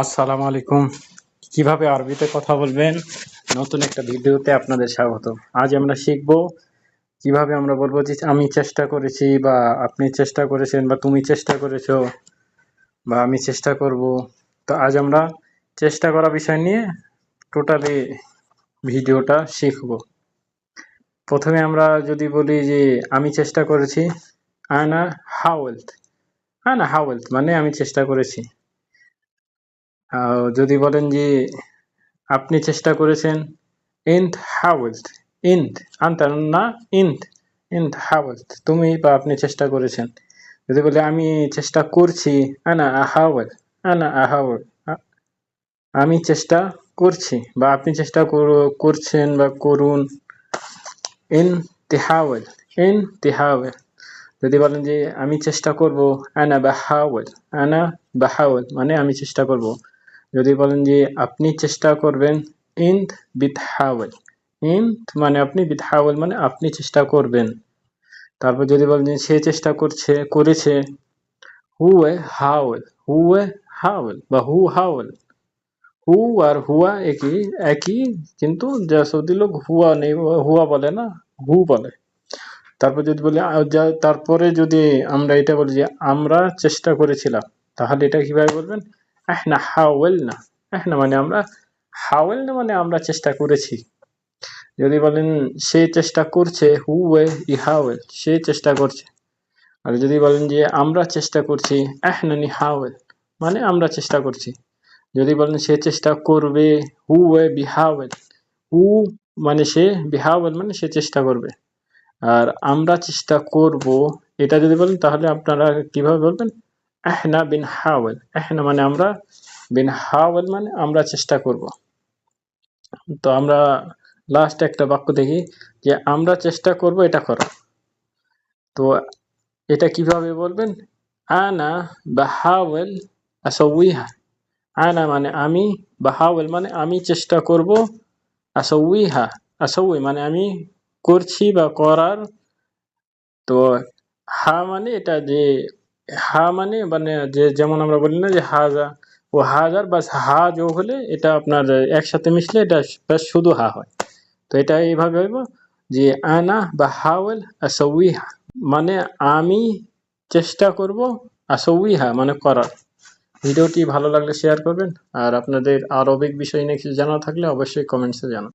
আসসালামু আলাইকুম। কীভাবে আরবিতে কথা বলবেন? নতুন একটা ভিডিওতে আপনাদের স্বাগত। আজ আমরা শিখব কীভাবে আমরা বলব যে আমি চেষ্টা করেছি বা আপনি চেষ্টা করেছেন বা তুমি চেষ্টা করেছ বা আমি চেষ্টা করব। তো আজ আমরা চেষ্টা করা বিষয় নিয়ে টোটালি ভিডিওটা শিখব। প্রথমে আমরা যদি বলি যে আমি চেষ্টা করেছি আয়না হাওয়েলথ। আয়না হাওয়েলথ মানে আমি চেষ্টা করেছি। আহ, যদি বলেন যে আপনি চেষ্টা করেছেন ইন্ট হাওয়েলথ ইন্ট আনতার না ইন্ট ইন্ট হাওয়েলথ তুমি বা আপনি চেষ্টা করেছেন। যদি বলে আমি চেষ্টা করছি আনা আহাওয়েল আনা আহাওয়েল আমি চেষ্টা করছি বা আপনি চেষ্টা কর- করছেন বা করুন। ইন তিহাওয়েল ইন তিহাওয়েল যদি বলেন যে আমি চেষ্টা করব আনা বাহাওয়েল আনা বাহাওয়েল মানে আমি চেষ্টা করব। যদি বলেন যে আপনি চেষ্টা করবেন ইন্ট বিথহাওয়েল ইন্ট মানে আপনি বিথহাওয়েল মানে আপনি চেষ্টা করবেন। তারপর যদি বলেন যে সে চেষ্টা করছে, করেছে হু হুয়ে হাওয়েল হু হুয়ে হাওয়েল বা হু হাওয়েল। হু আর হুয়া একই একই, কিন্তু যা সৌদি লোক হুয়া নেই, হুয়া বলে না, হু বলে। তারপর যদি বলি তারপরে যদি আমরা এটা বলি যে আমরা চেষ্টা করেছিলাম, তাহলে এটা কীভাবে বলবেন এহনা হাওয়েল না এহনা মানে আমরা হাওয়েল না মানে আমরা চেষ্টা করেছি। যদি বলেন সে চেষ্টা করছে হুয়ে ইহাওয়েল সে চেষ্টা করছে। আর যদি বলেন যে আমরা চেষ্টা করছি এহনা নিহাওয়েল মানে আমরা চেষ্টা করছি। যদি বলেন সে চেষ্টা করবে হুয়ে বিহাওয়েল হু মানে সে বিহাওয়েল মানে সে চেষ্টা করবে। আর আমরা চেষ্টা করব, এটা যদি বলেন তাহলে আপনারা কীভাবে বলবেন? এহনা বিন হাওয়েল এহনা মানে আমরা বিন হাওয়েল মানে আমরা চেষ্টা করব। তো আমরা লাস্ট একটা বাক্য দেখি যে আমরা চেষ্টা করব এটা করো তো এটা কীভাবে বলবেন? আনা বাহাওয়েল আসউইহা। আনা মানে আমি, বাহাওয়েল মানে আমি চেষ্টা করব আসউইহা, আসউই মানে আমি করছি বা করার। তো হা মানে এটা যে হা মানে মানে যে যেমন আমরা বলি না যে হাজা, ও হাজার বাস হা যোগ হলে এটা আপনার একসাথে মিশলে এটা ব্যাস শুধু হা হয়। তো এটা এইভাবে হইব যে আনা বা হাওয়েল আসউইহা মানে আমি চেষ্টা করব আসউইহা মানে করার। ভিডিওটি ভালো লাগলে শেয়ার করবেন। আর আপনাদের আরবিক বিষয় নিয়ে কিছু জানা থাকলে অবশ্যই কমেন্টসে জানান।